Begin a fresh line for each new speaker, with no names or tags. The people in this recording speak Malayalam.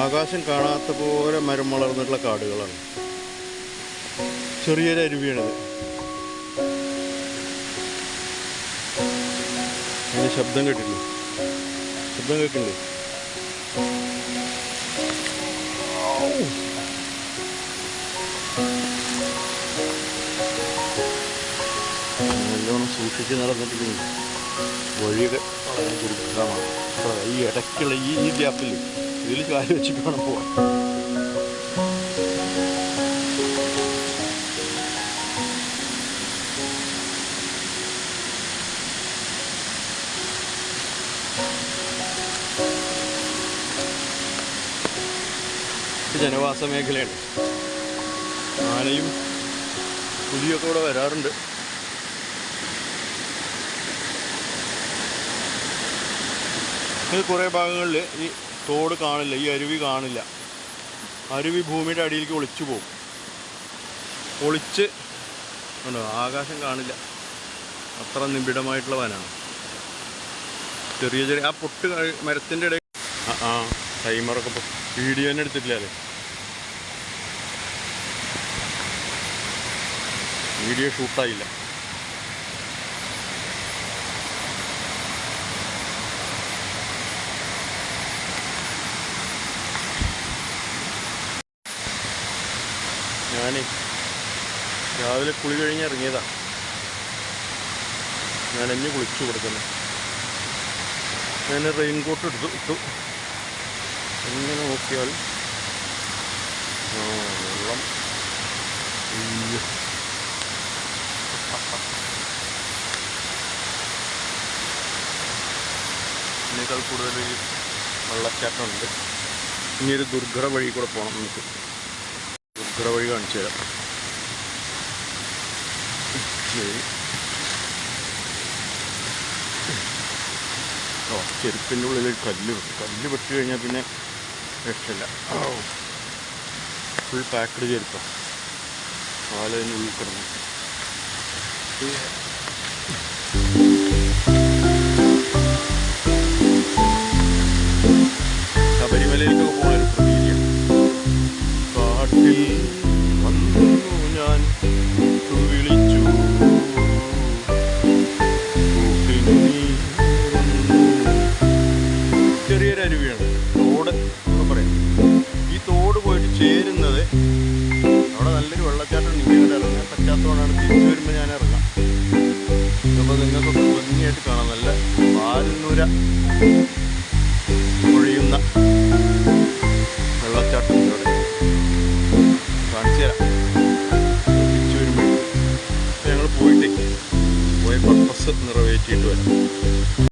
ആകാശം കാണാത്ത പോലെ മരം വളർന്നിട്ടുള്ള കാടുകളാണ്. ചെറിയൊരു അരുവിയാണിത്. അതിന് ശബ്ദം കേട്ടില്ലേ ശബ്ദം കേട്ടില്ലേ നല്ലോണം സൂക്ഷിച്ച് നടന്നിട്ടില്ലെങ്കിൽ വഴിയൊക്കെ വളരെ ദുർഘടമാണ് ഈ ഇടയ്ക്കുള്ള ഈ ഈ ഗ്യാപ്പിൽ ഇതിൽ കാൽ വെച്ചിട്ട് വേണം പോവാൻ. ജനവാസ മേഖലയാണ്. ആനയും പുലിയൊക്കെ ഇവിടെ വരാറുണ്ട്. ഇത് കുറേ ഭാഗങ്ങളിൽ ഈ തോട് കാണില്ല ഈ അരുവി കാണില്ല. അരുവി ഭൂമിയുടെ അടിയിലേക്ക് ഒളിച്ചു പോകും. ഒളിച്ച് ഉണ്ടോ? ആകാശം കാണില്ല. അത്ര നിബിഡമായിട്ടുള്ള വനാണ് ചെറിയ ചെറിയ ആ പൊട്ട് മരത്തിന്റെ ഇടയിൽ ആ ടൈമറൊക്കെ വീഡിയോ തന്നെ എടുത്തിട്ടില്ല അല്ലേ? വീഡിയോ ഷൂട്ടായില്ല. ഞാൻ രാവിലെ കുളി കഴിഞ്ഞ് ഇറങ്ങിയതാ. ഞാൻ എന്നെ കുളിച്ചു കൊടുക്കുന്നു. ഞാൻ റെയിൻകോട്ട് എടുത്തു ഇട്ടു. എങ്ങനെ നോക്കിയാൽ വെള്ളം. ഇതിനേക്കാൾ കൂടുതൽ വെള്ളച്ചാട്ടമുണ്ട് ഇനി ഒരു ദുർഘട വഴി കൂടെ പോകണം നമുക്ക്. ദുർഘട വഴി കാണിച്ചു തരാം. ഓ ചെരുപ്പിന്റെ ഉള്ളിൽ ഒരു കല്ല് കല്ല് വെട്ടി കഴിഞ്ഞാൽ പിന്നെ രക്ഷയില്ല. ഫുൾ പാക്കഡ് ചെരുപ്പാണ് കാലതിന്റെ ഉള്ളിൽ പാൽനുര ഒഴിയുന്ന വെള്ളച്ചാട്ടം കാണിച്ചു തരാം തിരിച്ചു വരുമ്പോൾ ഞങ്ങൾ പോയിട്ട് പോയ പർപ്പസ് നിറവേറ്റിയിട്ട് വരാം.